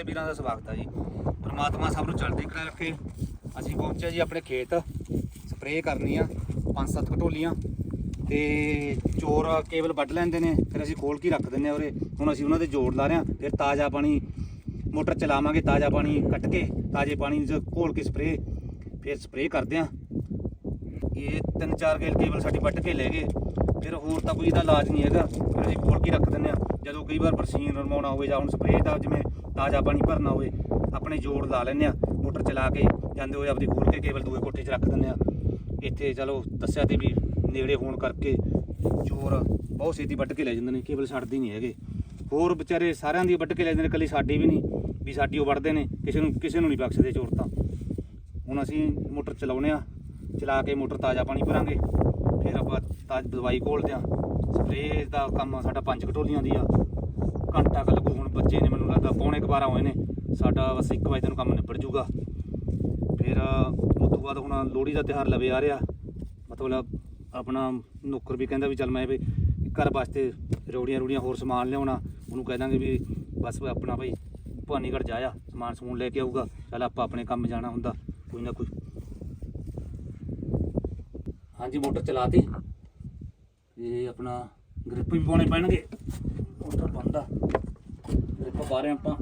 ਸਾਰੇ ਵੀਰਾਂ ਦਾ ਸਵਾਗਤ ਹੈ ਜੀ। ਪ੍ਰਮਾਤਮਾ ਸਭ ਨੂੰ ਚੜ੍ਹਦੀ ਕਲਾ ਰੱਖੇ। ਅਸੀਂ ਪਹੁੰਚੇ ਜੀ ਆਪਣੇ ਖੇਤ। ਸਪਰੇਅ ਕਰਨੀ ਆ, ਪੰਜ ਸੱਤ ਘਟੋਲੀਆਂ ਤੇ ਚੋਰ ਕੇਬਲ ਵੱਢ ਲੈਂਦੇ ਨੇ, ਫਿਰ ਅਸੀਂ ਖੋਲ ਕੇ ਰੱਖ ਦਿੰਨੇ ਆ ਉਰੇ। ਹੁਣ ਅਸੀਂ ਉਹਨਾਂ ਦੇ ਜੋੜ ਲਾ ਰਹੇ ਆ ਫਿਰ ਤਾਜ਼ਾ ਪਾਣੀ, ਮੋਟਰ ਚਲਾਵਾਂਗੇ ਤਾਜ਼ਾ ਪਾਣੀ ਕੱਢ ਕੇ, ਤਾਜ਼ੇ ਪਾਣੀ 'ਚ ਘੋਲ ਕੇ ਸਪਰੇਅ। ਫਿਰ ਸਪਰੇਅ ਕਰਦੇ ਆ ਇਹ ਤਿੰਨ ਚਾਰ ਗੇਲ ਕੇਵਲ ਸਾਡੀ ਵੱਢ ਕੇ ਲੈ ਗਏ। ਫਿਰ ਹੋਰ ਤਾਂ ਕੋਈ ਇਹਦਾ ਇਲਾਜ ਨਹੀਂ ਹੈਗਾ। ਫਿਰ ਅਸੀਂ ਖੋਲ ਕੇ ਰੱਖ ਦਿੰਦੇ ਆ ਜਦੋਂ ਕਈ ਵਾਰ ਬਰਸੀਨ ਰਮਾਉਣਾ ਹੋਵੇ ਜਾਂ ਹੁਣ ਸਪਰੇਅ ਦਾ ਜਿਵੇਂ ਤਾਜ਼ਾ ਪਾਣੀ ਭਰਨਾ ਹੋਵੇ, ਆਪਣੇ ਜੋੜ ਲਾ ਲੈਂਦੇ ਆ ਮੋਟਰ ਚਲਾ ਕੇ ਜਾਂਦੇ ਹੋਏ ਆਪਦੀ ਖੋਲ ਕੇ ਕੇਵਲ ਦੂਏ ਕੋਠੇ 'ਚ ਰੱਖ ਦਿੰਦੇ ਆ ਇੱਥੇ ਚਲੋ ਦੱਸਿਆ ਤੇ ਵੀ ਨੇੜੇ ਹੋਣ ਕਰਕੇ ਚੋਰ ਬਹੁਤ ਛੇਤੀ ਵੱਢ ਕੇ ਲੈ ਜਾਂਦੇ ਨੇ ਕੇਵਲ ਛੱਡਦੇ ਨਹੀਂ ਹੈਗੇ। ਹੋਰ ਵਿਚਾਰੇ ਸਾਰਿਆਂ ਦੀ ਵੱਢ ਕੇ ਲੈ ਜਾਂਦੇ ਨੇ ਇਕੱਲੀ ਸਾਡੀ ਵੀ ਨਹੀਂ, ਵੀ ਸਾਡੀ ਉਹ ਵੱਢਦੇ ਨੇ, ਕਿਸੇ ਨੂੰ ਕਿਸੇ ਨੂੰ ਨਹੀਂ ਬਖਸ਼ਦੇ ਚੋਰ ਤਾਂ। ਹੁਣ ਅਸੀਂ ਮੋਟਰ ਚਲਾਉਨੇ ਆ ਚਲਾ ਕੇ ਮੋਟਰ ਤਾਜ਼ਾ ਪਾਣੀ ਭਰਾਂਗੇ, ਫਿਰ ਆਪਾਂ ਤਾਜ਼ ਦਵਾਈ ਘੋਲਦੇ ਆ ਸਪਰੇਅ ਦਾ ਕੰਮ ਸਾਡਾ ਪੰਜ ਘਟੋਲੀਆਂ ਦੀ ਆ। ਘੰਟਾ ਕੁ ਲੱਗੂ ਹੁਣ ਬੱਚੇ ਨੇ ਮੈਨੂੰ ਲੱਗਦਾ, ਪੌਣੇ ਕੁ ਬਾਰਾਂ ਹੋਏ ਨੇ। ਸਾਡਾ ਬਸ 1 ਵਜੇ ਤੱਕ ਕੰਮ ਨਿਬੜ ਜੂਗਾ। ਫਿਰ ਉਸ ਤੋਂ ਬਾਅਦ ਹੁਣ ਲੋਹੜੀ ਦਾ ਤਿਉਹਾਰ ਲਵੇ ਆ ਰਿਹਾ। ਮਤਲਬ ਆਪਣਾ ਨੌਕਰ ਵੀ ਕਹਿੰਦਾ ਵੀ ਚੱਲ ਮੈਂ ਵੀ ਘਰ ਵਾਸਤੇ ਰੋੜੀਆਂ ਰੋੜੀਆਂ ਹੋਰ ਸਮਾਨ ਲਿਆਉਣਾ। ਉਹਨੂੰ ਕਹਿ ਦਾਂਗੇ ਵੀ ਬਸ ਆਪਣਾ ਭਾਈ ਭਵਾਨੀਗੜ੍ਹ ਜਾਇਆ ਸਮਾਨ ਸਮੂਨ ਲੈ ਕੇ ਆਊਗਾ। ਚੱਲ ਆਪਾਂ ਆਪਣੇ ਕੰਮ ਜਾਣਾ ਹੁੰਦਾ, ਕੋਈ ਨਾ ਕੋਈ। ਹਾਂਜੀ, ਮੋਟਰ ਚਲਾਤੀ। ਇਹ ਆਪਣਾ ਗ੍ਰਿਪ ਵੀ ਪਾਉਣੇ ਪੈਣਗੇ। ਮੋਟਰ ਬੰਦ ਆ ਪਾ ਰਹੇ ਆਪਾਂ।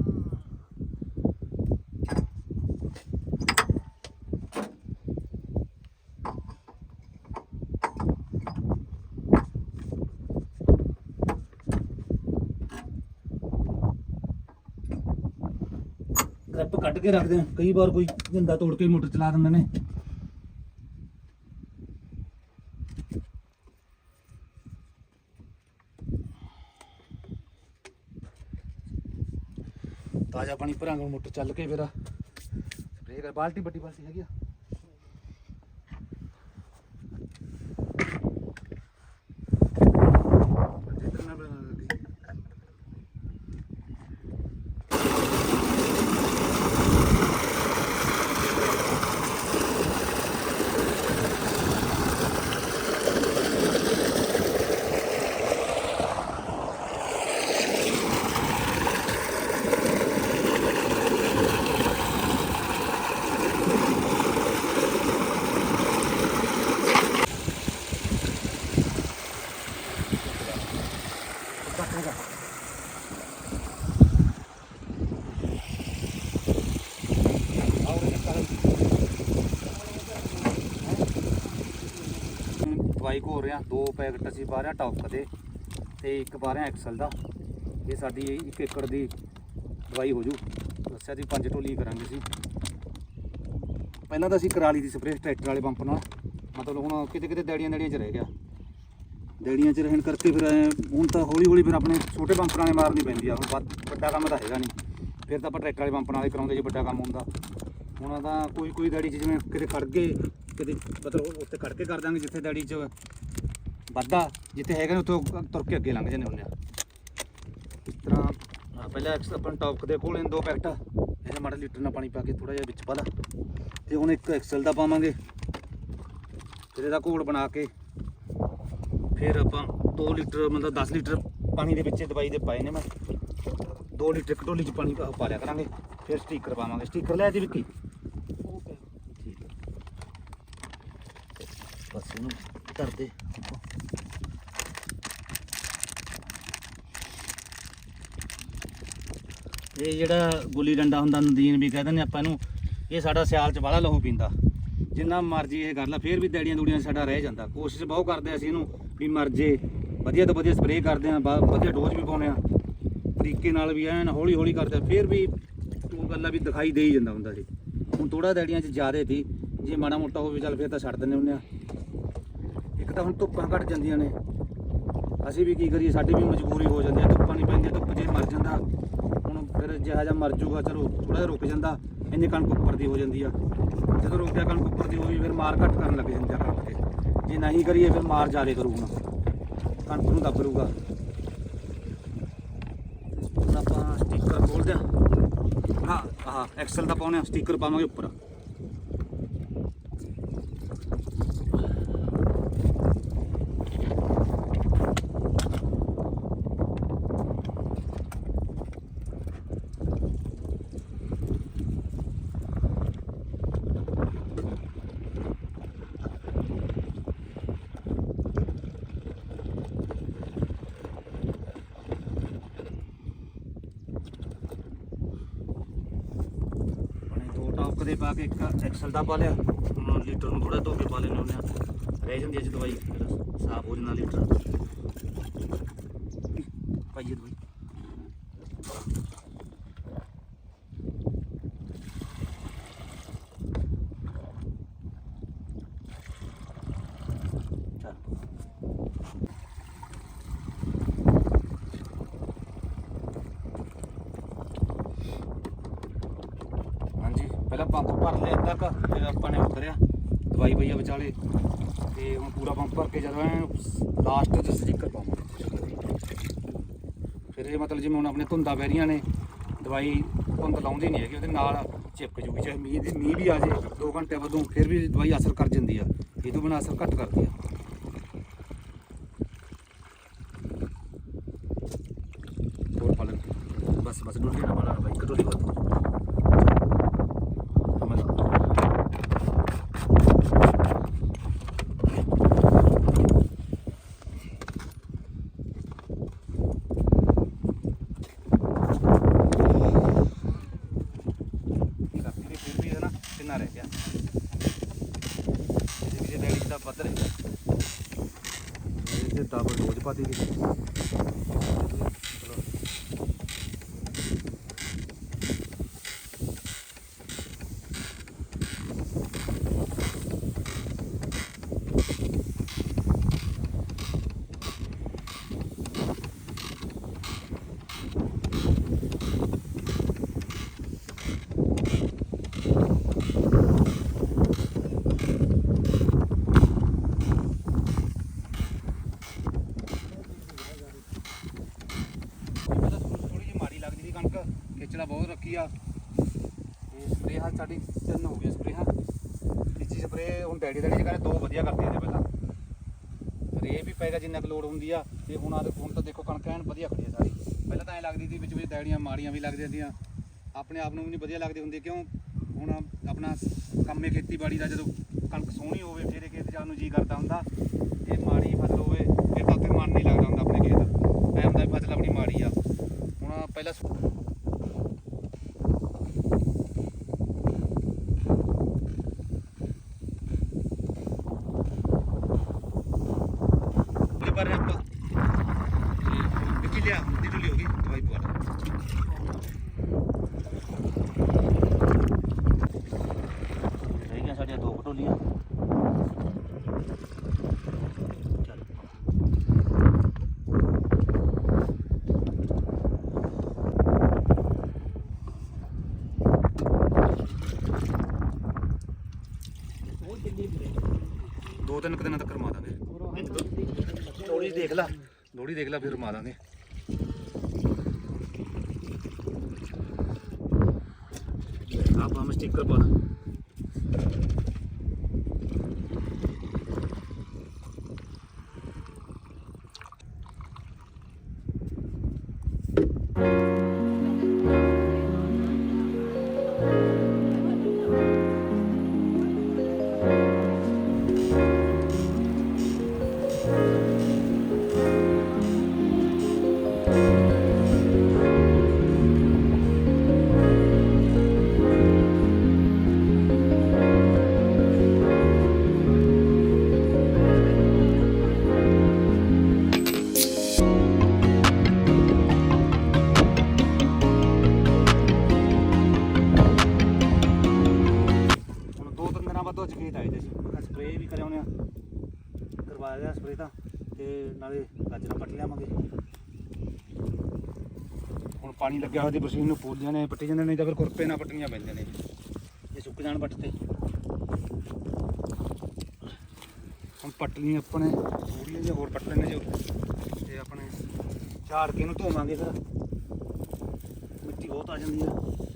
ਗ੍ਰਿਪ ਕੱਢ ਕੇ ਰੱਖਦੇ ਆ। ਕਈ ਵਾਰ ਕੋਈ ਜਿੰਦਾ ਤੋੜ ਕੇ ਮੋਟਰ ਚਲਾ ਦਿੰਦੇ ਨੇ। ਤਾਜ਼ਾ ਪਾਣੀ ਭਰਾਂਗੇ ਮੋਟਰ ਚੱਲ ਕੇ ਫਿਰ। ਸਪਰੇਅ ਕਰ, ਬਾਲਟੀ, ਵੱਡੀ ਬਾਲਟੀ ਹੈਗੀ ਆ। ਇੱਧਰ ਨਾ ਬਣਾ ਲੱਗੀ। ਕੱਟ ਲਗਾ ਦਵਾਈ ਘੋਲ ਰਿਆ ਦੋ ਪੈਕਟ ਅਸੀਂ ਪਾ ਰਹੇ ਹਾਂ ਟੌਪ ਦੇ ਤੇ ਇੱਕ ਪਾ ਰਹੇ ਹਾਂ ਐਕਸਲ ਦਾ। ਇਹ ਸਾਡੀ 1 ਏਕੜ ਦੀ ਦਵਾਈ ਹੋ ਜੂ। ਦੱਸਿਆ ਸੀ ਪੰਜ ਢੋਲੀ ਕਰਾਂਗੇ ਸੀ ਪਹਿਲਾਂ ਤਾਂ ਅਸੀਂ ਕਰਾ ਲਈ ਸੀ ਸਪਰੇਅ ਟਰੈਕਟਰ ਵਾਲੇ ਪੰਪ ਨਾਲ। ਮਤਲਬ ਹੁਣ ਕਿਤੇ ਕਿਤੇ ਡੈੜੀਆਂ ਡੈੜੀਆਂ ਚ ਰਹਿ ਗਿਆ। ਡੈੜੀਆਂ ਚ ਰਹਿਣ ਕਰਕੇ ਫਿਰ ਹੁਣ ਤਾਂ ਹੌਲੀ ਹੌਲੀ ਫਿਰ ਆਪਣੇ ਛੋਟੇ ਪੰਪ ਨਾਲੇ ਮਾਰਨੀ ਪੈਂਦੀ ਆ। ਹੁਣ ਵੱਡਾ ਕੰਮ ਤਾਂ ਹੈਗਾ ਨਹੀਂ। ਫਿਰ ਤਾਂ ਆਪਾਂ ਟਰੈਕਟਰ ਵਾਲੇ ਪੰਪ ਨਾਲ ਹੀ ਕਰਾਉਂਦੇ ਜੇ ਵੱਡਾ ਕੰਮ ਹੁੰਦਾ। ਹੁਣ ਤਾਂ ਕੋਈ ਕੋਈ ਡੈੜੀ 'ਚ ਜਿਵੇਂ ਕਿਤੇ ਖੜ ਗਏ ਕਿਤੇ ਮਤਲਬ ਉੱਥੇ ਖੜ ਕੇ ਕਰ ਦਾਂਗੇ ਜਿੱਥੇ ਡੈੜੀ 'ਚ ਵੱਧਾ, ਜਿੱਥੇ ਹੈਗਾ ਨੇ, ਉੱਥੋਂ ਤੁਰ ਕੇ ਅੱਗੇ ਲੰਘ ਜਾਂਦੇ ਹੁੰਦੇ ਆ। ਇਸ ਤਰ੍ਹਾਂ ਆਹ ਪਹਿਲਾਂ ਐਕਸ ਆਪਾਂ ਟੌਪ ਦੇ ਕੋਲ ਦੋ ਪੈਕਟ ਇਹਦੇ ਮਾੜਾ ਲੀਟਰ ਨਾਲ ਪਾਣੀ ਪਾ ਕੇ ਥੋੜਾ ਜਿਹਾ ਵਿੱਚ ਪਾ ਲਾ ਤੇ ਹੁਣ ਇੱਕ ਐਕਸਲ ਦਾ ਪਾਵਾਂਗੇ। ਫਿਰ ਇਹਦਾ ਘੋਲ ਬਣਾ ਕੇ, ਫਿਰ ਆਪਾਂ 2 ਲੀਟਰ, ਮਤਲਬ 10 ਲੀਟਰ ਪਾਣੀ ਦੇ ਵਿੱਚ ਇਹ ਦਵਾਈ ਦੇ ਪਾਏ ਨੇ ਮੈਂ। 2 ਲੀਟਰ ਕਟੋਲੀ ਚ ਪਾਣੀ ਪਾ ਪਾ ਲਿਆ ਕਰਾਂਗੇ। ਫਿਰ ਸਟੀਕਰ ਪਾਵਾਂਗੇ। ਸਟੀਕਰ ਲੈ ਜੀ ਵਿੱਕੀ ਠੀਕ ਹੈ ਬਸ ਇਹਨੂੰ ਧਰ ਦੇ ਇਹ ਜਿਹੜਾ ਗੁੱਲੀ ਡੰਡਾ ਹੁੰਦਾ, ਨਦੀਨ ਵੀ ਕਹਿੰਦੇ ਨੇ ਆਪਾਂ ਇਹਨੂੰ, ਇਹ ਸਾਡਾ ਸਿਆਲ ਚ ਬਾਹਲਾ ਲਹੂ ਪੀਂਦਾ। ਜਿੰਨਾ ਮਰਜ਼ੀ ਇਹ ਕਰ ਲਾ, ਫੇਰ ਵੀ ਦੜੀਆਂ ਦੂੜੀਆਂ ਸਾਡਾ ਰਹਿ ਜਾਂਦਾ। ਕੋਸ਼ਿਸ਼ ਬਹੁਤ ਕਰਦੇ ਅਸੀਂ ਇਹਨੂੰ ਵੀ ਮਰ ਜੇ। ਵਧੀਆ ਤੋਂ ਵਧੀਆ ਸਪਰੇਅ ਕਰਦੇ ਆ ਵਧੀਆ ਡੋਜ਼ ਵੀ ਪਾਉਂਦੇ ਆ। ਤਰੀਕੇ ਨਾਲ ਵੀ ਐਨ ਹੌਲੀ ਹੌਲੀ ਕਰਦੇ ਆ, ਫੇਰ ਵੀ ਤੂੰ ਗੱਲਾਂ ਵੀ ਦਿਖਾਈ ਦੇ ਹੀ ਜਾਂਦਾ ਹੁੰਦਾ ਸੀ ਹੁਣ ਥੋੜਾ ਦੜੀਆਂ 'ਚ ਜ਼ਿਆਦੇ ਸੀ, ਜੇ ਮਾੜਾ ਮੋਟਾ ਹੋਵੇ ਚੱਲ ਫੇਰ ਤਾਂ ਛੱਡ ਦਿੰਦੇ ਹੁੰਦੇ ਆ। ਇੱਕ ਤਾਂ ਹੁਣ ਧੁੱਪਾਂ ਘਟ ਜਾਂਦੀਆਂ ਨੇ। ਅਸੀਂ ਵੀ ਕੀ ਕਰੀਏ, ਸਾਡੀ ਵੀ ਮਜਬੂਰੀ ਹੋ ਜਾਂਦੀ ਹੈ ਧੁੱਪਾਂ ਨਹੀਂ ਪੈਂਦੀਆਂ, ਧੁੱਪ ਜੇ ਮਰ ਜਾਂਦਾ ਫਿਰ ਜਿਹਾ ਜਿਹਾ ਮਰ ਜੂਗਾ, ਚਲੋ ਥੋੜਾ ਜਿਹਾ ਰੁਕ ਜਾਂਦਾ, ਇੰਨੇ ਕਣਕ ਉੱਪਰ ਦੀ ਹੋ ਜਾਂਦੀ ਆ। ਜਦੋਂ ਰੁਕਿਆ ਕਣਕ ਉੱਪਰ ਦੀ ਹੋਈ, ਫਿਰ ਮਾਰ ਘੱਟ ਕਰਨ ਲੱਗ ਜਾਂਦੀ ਆ ਕਣਕ ਤੇ। ਜੇ ਨਹੀਂ ਕਰੀਏ, ਫਿਰ ਮਾਰ ਜ਼ਿਆਦੇ ਕਰੂ ਹੁਣ ਕਣਕ ਨੂੰ ਦੱਬ ਲੂਗਾ ਹੁਣ ਆਪਾਂ ਸਟicker ਖੋਲਦੇ ਆ ਹਾਂ, ਆਹ ਐਕਸਲ ਦਾ ਪਾਉਣੇ ਆ ਸਟicker ਪਾਵਾਂਗੇ ਉੱਪਰ ਦੇ ਪਾ ਕੇ ਇੱਕ ਐਕਸਲ ਦਾ ਪਾ ਲਿਆ। ਹੁਣ ਲੀਟਰ ਨੂੰ ਥੋੜਾ ਧੋ ਕੇ ਪਾ ਲੈਣੇ ਹੁੰਦੇ ਆ। ਰਹਿ ਜਾਂਦੀ ਹੈ ਜੀ ਦਵਾਈ। ਸਾਫ਼ ਹੋ ਜਾਂਦਾ ਲੀਟਰ ਪਾਈਏ ਦਵਾਈ ਚੱਲ ਹਾਂਜੀ ਪਹਿਲਾਂ ਪੰਪ ਭਰ ਲਿਆ ਅੱਧਾ ਕੁ, ਫਿਰ ਆਪਾਂ ਨੇ ਉਹ ਦਵਾਈ ਪਈ ਆ ਵਿਚਾਲੇ। ਤੇ ਹੁਣ ਪੂਰਾ ਪੰਪ ਭਰ ਕੇ ਜਦੋਂ ਲਾਸਟ 'ਚ ਸਟicker ਪਾਵਾਂਗੇ ਫਿਰ ਇਹ ਮਤਲਬ ਜਿਵੇਂ ਹੁਣ ਆਪਣੇ ਧੁੰਦਾਂ ਪੈ ਰਹੀਆਂ ਨੇ, ਦਵਾਈ ਧੁੰਦ ਲਾਉਂਦੀ ਨਹੀਂ ਹੈਗੀ, ਉਹਦੇ ਨਾਲ ਚਿਪਕ ਜੂਗੀ, ਚਾਹੇ ਮੀਂਹ ਦੀ ਮੀਂਹ ਵੀ ਆ ਜੇ 2 ਘੰਟੇ ਬਾਅਦੋਂ ਫਿਰ ਵੀ ਦਵਾਈ ਅਸਰ ਕਰ ਜਾਂਦੀ ਆ। ਇਹ ਤੋਂ ਬਿਨਾਂ ਅਸਰ ਘੱਟ ਕਰਦੀ ਆ ਹੋਰ ਪਾ ਲੈਣ ਬਸ ਬਸ ਡੋਲੀ ਨਾ ਮਾਰਾ ਬਾਈ ਕਟੋਲੀ ਬਾਤ ਹਮਲਾ ਇਹਦਾ ਫਿਰ ਫਿਰ ਵੀ ਹੈ ਨਾ ਕਿੰਨਾ ਰਹਿ ਗਿਆ ਇਹਦੇ ਵਿੱਚ ਡੈਡੀ ਦਾ ਵੱਧ ਰਹਿ ਗਿਆ ਇਹ ਤੇ ਡਬਲ ਡੋਜ਼ ਪਾਤੀ ਦੀ ਚਲੋ ਪਹਿਲਾਂ ਥੋੜੀ ਜਿਹੀ ਮਾੜੀ ਲੱਗਦੀ ਸੀ ਕਣਕ ਖੇਚਲਾ ਬਹੁਤ ਰੱਖੀ ਆ ਇਹ ਸਪਰੇਅ ਹਾਲ ਸਾਡੀ ਤਿੰਨ ਹੋ ਗਏ ਸਪਰੇਅ ਤੀਜੀ ਸਪਰੇਅ ਹੁਣ ਡੈਡੀ ਡੈਡੀ ਕਹਿੰਦੇ ਦੋ ਵਧੀਆ ਕਰਦੀਆਂ ਨੇ ਪਹਿਲਾਂ। ਰੇ ਵੀ ਪੈਗਾ ਜਿੰਨਾ ਕੁ ਲੋੜ ਹੁੰਦੀ ਆ, ਤੇ ਹੁਣ ਆ ਹੁਣ ਤਾਂ ਦੇਖੋ ਕਣਕ ਐਨ ਵਧੀਆ ਖੜੀ ਆ ਸਾਰੀ। ਪਹਿਲਾਂ ਤਾਂ ਐ ਲੱਗਦੀ ਸੀ ਵਿੱਚ ਵਿੱਚ ਡੈੜੀਆਂ ਮਾੜੀਆਂ ਵੀ ਲੱਗ ਜਾਂਦੀਆਂ ਆਪਣੇ ਆਪ ਨੂੰ ਵੀ ਨਹੀਂ ਵਧੀਆ ਲੱਗਦੀ ਹੁੰਦੀ, ਕਿਉਂ? ਹੁਣ ਆਪਣਾ ਕੰਮੇ ਖੇਤੀਬਾੜੀ ਦਾ, ਜਦੋਂ ਕਣਕ ਸੋਹਣੀ ਹੋਵੇ, ਫਿਰ ਇਹ ਖੇਤ ਜਾਣ ਨੂੰ ਜੀ ਕਰਦਾ ਹੁੰਦਾ। ਜੇ ਮਾੜੀ ਫਸਲ ਹੋਵੇ, ਫਿਰ ਤਾਂ ਉੱਥੇ ਮਨ ਨਹੀਂ ਲੱਗਦਾ ਹੁੰਦਾ ਆਪਣੇ ਖੇਤ। ਐ ਹੁੰਦਾ ਵੀ ਫਸਲ ਆਪਣੀ ਮਾੜੀ ਆ। ਹੁਣ ਪਹਿਲਾਂ ਬਾਰੇ ਆਪਾਂ ਵਿੱਕੀ ਲਿਆ ਦੀ ਢੁੱਲੀ ਹੋ ਗਈ ਦਵਾਈ ਪਵਾ ਲਾ ਰਹਿ ਗਈਆਂ ਸਾਡੀਆਂ ਦੋ ਢੋਲੀਆਂ। ਦੋ ਤਿੰਨ ਕੁ ਦਿਨਾਂ ਤੱਕ ਦਾਂਗੇ ਥੋੜੀ ਦੇਖ ਲਾ। ਲੋੜੀ ਦੇਖ ਲਾ ਫਿਰ ਰਮਾ ਦਾਂਗੇ। ਆਪਾਂ ਮੈਂ ਸਟicker ਪਾ ਨਾਲੇ ਗਾਜਰਾਂ ਪੱਟ ਲਿਆਵਾਂਗੇ। ਹੁਣ ਪਾਣੀ ਲੱਗਿਆ ਹੋਇਆ ਦੀ ਬਰਸੀਨ ਨੂੰ ਪੂਲੀਆਂ ਨੇ ਪੱਟੀ ਜਾਂਦੇ ਨੇ ਨਹੀਂ ਤਾਂ ਫਿਰ ਖੁਰਪੇ ਨਾਲ ਪੱਟਣੀਆਂ ਪੈਂਦੀਆਂ ਨੇ ਇਹ ਸੁੱਕ ਜਾਣ ਪੱਟ ਤੇ। ਹੁਣ ਪੱਟ ਲਈ ਆਪਣੇ ਥੋੜੀਆਂ ਜਿਹੀਆਂ ਹੋਰ ਪੱਟ ਲੈਣੇ ਜੋ ਤੇ ਆਪਣੇ ਝਾੜ ਕੇ ਇਹਨੂੰ ਧੋਵਾਂਗੇ ਫਿਰ। ਮਿੱਟੀ ਬਹੁਤ ਆ ਜਾਂਦੀ ਆ।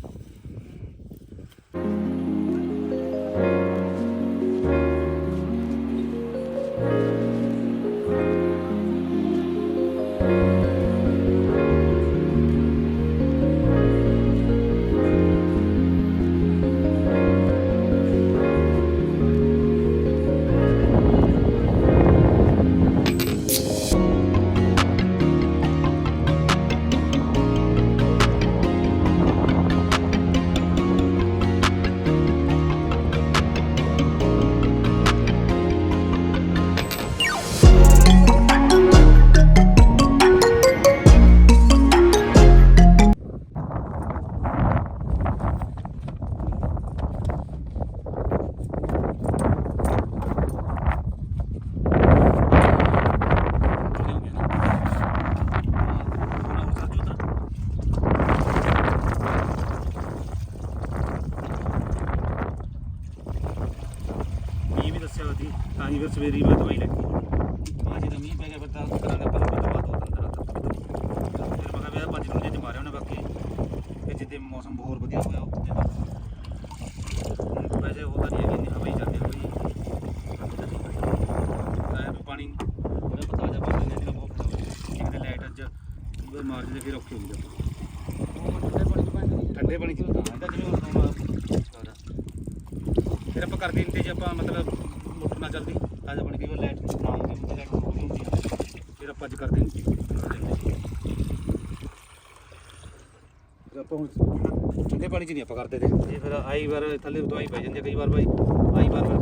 ਫਿਰ ਔਖੇ ਹੋ ਜਾਂਦੇ ਠੰਡੇ ਪਾਣੀ ਚ ਹੁੰਦਾ। ਇਹਦਾ ਜਿਵੇਂ ਹੁਣ ਹੁਣ ਫਿਰ ਆਪਾਂ ਕਰਦੇ ਇੰਤੇ ਜੇ ਆਪਾਂ ਮਤਲਬ ਮੋਟਰ ਨਾਲ ਚੱਲਦੀ। ਤਾਜ਼ਾ ਪਾਣੀ ਕਈ ਵਾਰ ਲਾਈਟ ਨਾ ਹੁੰਦੀ ਹੁੰਦੀ ਲਾਈਟ ਹੋ ਹੁੰਦੀ ਆ। ਫਿਰ ਆਪਾਂ ਅੱਜ ਕਰਦੇ ਇੰਤੇ ਫਿਰ ਆਪਾਂ ਹੁਣ ਠੰਡੇ ਪਾਣੀ ਚ ਨਹੀਂ ਆਪਾਂ ਕਰਦੇ ਤੇ। ਜੇ ਫਿਰ ਆਈ ਵਾਰ ਥੱਲੇ ਦਵਾਈ ਪੈ ਜਾਂਦੀ ਆ ਕਈ ਵਾਰ ਭਾਈ ਆਈ ਵਾਰ ਫਿਰ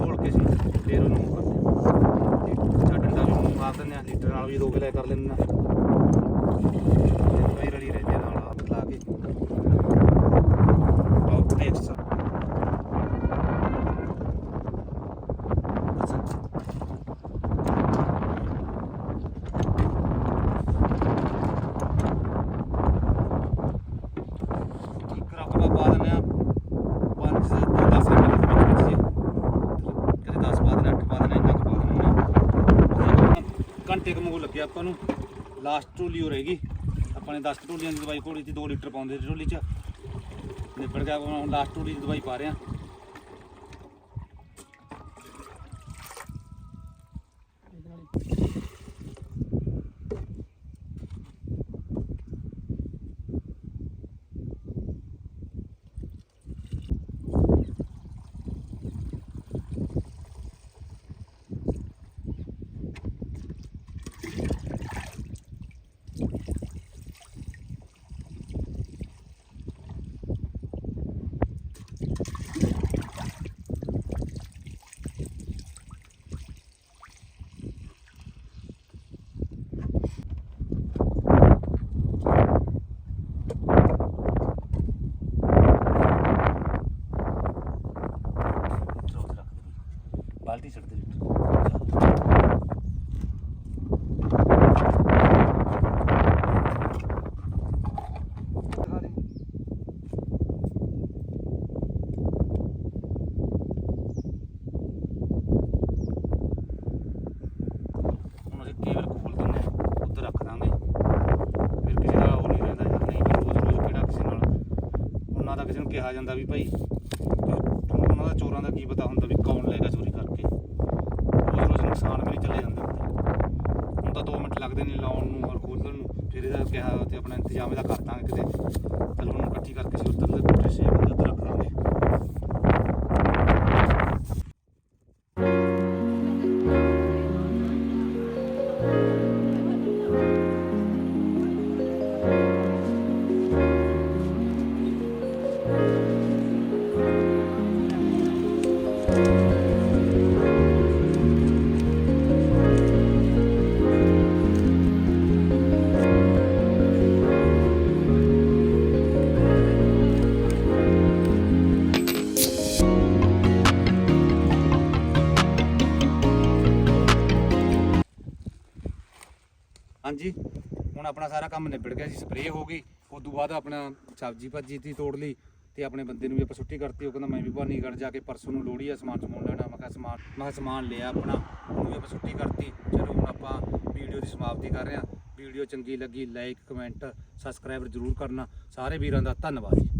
ਘੋਲ ਕੇ ਸੀ ਫਿਰ ਉਹਨੂੰ ਉਹ ਕਰਦੇ ਆ। ਛੱਡਣ ਦਾ ਵੀ ਮਾਰ ਦਿੰਦੇ ਆ। ਲੀਟਰ ਨਾਲ ਵੀ ਦੋ ਕਿਲੇ ਕਰ ਲੈਂਦੇ ਆ ਦਵਾਈ ਰਲੀ ਰਹਿੰਦੀ ਆ ਨਾਲ ਹੱਥ ਲਾ ਕੇ ਆਊਟ ਟੇਕਸ ਕਿੱਕਰ ਆਪਾਂ ਪਾ ਦਿੰਦੇ ਆ 5 ਤੋਂ 10 ਮਿੰਟ ਦੇ ਵਿੱਚ ਵਿੱਚ ਜੀ। ਕਦੇ 10 ਪਾ ਦੇਣਾ 8 ਪਾ ਦੇਣਾ ਇੰਨਾ ਕੁ ਪਾ ਦੇਣਾ ਘੰਟੇ ਕੁ ਮੂੰਹ ਲੱਗਿਆ ਆਪਾਂ ਨੂੰ। ਲਾਸਟ ਟੋਲੀ ਹੋ ਰਹੇਗੀ ਆਪਾਂ ਨੇ 10 ਟੋਲੀਆਂ ਦੀ ਦਵਾਈ ਘੋੜੀ ਤੇ 2 ਲੀਟਰ ਪਾਉਂਦੇ ਸੀ ਟੋਲੀ ਚ। ਨਿਬੜ ਗਿਆ, ਹੁਣ ਲਾਸਟ ਟੋਲੀ ਦੀ ਦਵਾਈ ਪਾ ਰਹੇ ਆ ਲੀਟਰ ਉੱਥੇ ਰੱਖ ਦੇ ਬਾਲਟੀ ਛੱਡ ਦੇ ਲੀਟਰ ਹੁਣ ਕੇਬਲ ਖੋਲ ਦਿੰਦੇ ਉੱਧਰ ਰੱਖ ਦਾਂਗੇ ਫਿਰ ਕਿਸੇ ਦਾ ਉਹ ਨਹੀਂ ਰਹਿੰਦਾ ਯਾਰ ਨਹੀਂ ਵੀ ਰੋਜ਼ ਰੋਜ਼ ਕਿਹੜਾ ਕਿਸੇ ਨਾਲ? ਉਹਨਾਂ ਦਾ ਕਿਸੇ ਨੂੰ ਕਿਹਾ ਜਾਂਦਾ ਵੀ ਭਾਈ, ਉਹਨਾਂ ਦਾ ਚੋਰਾਂ ਦਾ ਕੀ ਪਤਾ ਹੁੰਦਾ ਵੀ ਕੌਣ ਲੈ ਗਿਆ ਚੋਰੀ ਕਰਕੇ। ਰੋਜ਼ ਰੋਜ਼ ਨੁਕਸਾਨ ਵੀ ਨਹੀਂ ਚੱਲੇ ਜਾਂਦੇ ਹੁਣ ਤਾਂ 2 ਮਿੰਟ ਲੱਗਦੇ ਨੇ ਲਾਉਣ ਨੂੰ ਔਰ ਖੋਲਣ ਨੂੰ। ਫਿਰ ਇਹਦਾ ਕਿਹਾ ਤੇ ਆਪਣਾ ਇੰਤਜ਼ਾਮ ਇਹਦਾ ਕਰ ਦਾਂਗੇ ਕਿਤੇ। ਚਲ ਨੂੰ ਇਕੱਠੀ ਕਰਕੇ ਅਸੀਂ ਹਾਂਜੀ, ਹੁਣ ਆਪਣਾ ਸਾਰਾ ਕੰਮ ਨਿਬੜ ਗਿਆ ਸੀ ਸਪਰੇਅ ਹੋ ਗਈ ਉਸ ਤੋਂ ਬਾਅਦ ਆਪਣਾ ਸਬਜ਼ੀ ਭੱਜੀ ਤੀ ਤੋੜ ਲਈ ਤੇ ਆਪਣੇ ਬੰਦੇ ਨੂੰ ਵੀ ਆਪਾਂ ਛੁੱਟੀ ਕਰਤੀ, ਉਹ ਕਹਿੰਦਾ ਮੈਂ ਵੀ ਭਾਨੀਗੜ੍ਹ ਜਾ ਕੇ, ਪਰਸੋਂ ਨੂੰ ਲੋੜੀ ਆ, ਸਮਾਨ ਸਮੂਨ ਲੈਣਾ, ਮੈਂ ਕਿਹਾ ਸਮਾਨ, ਮੈਂ ਕਿਹਾ ਸਮਾਨ ਲਿਆ ਆਪਣਾ, ਉਹਨੂੰ ਵੀ ਆਪਾਂ ਛੁੱਟੀ ਕਰਤੀ, ਚਲੋ ਹੁਣ ਆਪਾਂ ਵੀਡੀਓ ਦੀ ਸਮਾਪਤੀ ਕਰ ਰਹੇ ਹਾਂ, ਵੀਡੀਓ ਚੰਗੀ ਲੱਗੀ ਲਾਈਕ ਕਮੈਂਟ ਸਬਸਕ੍ਰਾਈਬ ਜ਼ਰੂਰ ਕਰਨਾ, ਸਾਰੇ ਵੀਰਾਂ ਦਾ ਧੰਨਵਾਦ ਜੀ।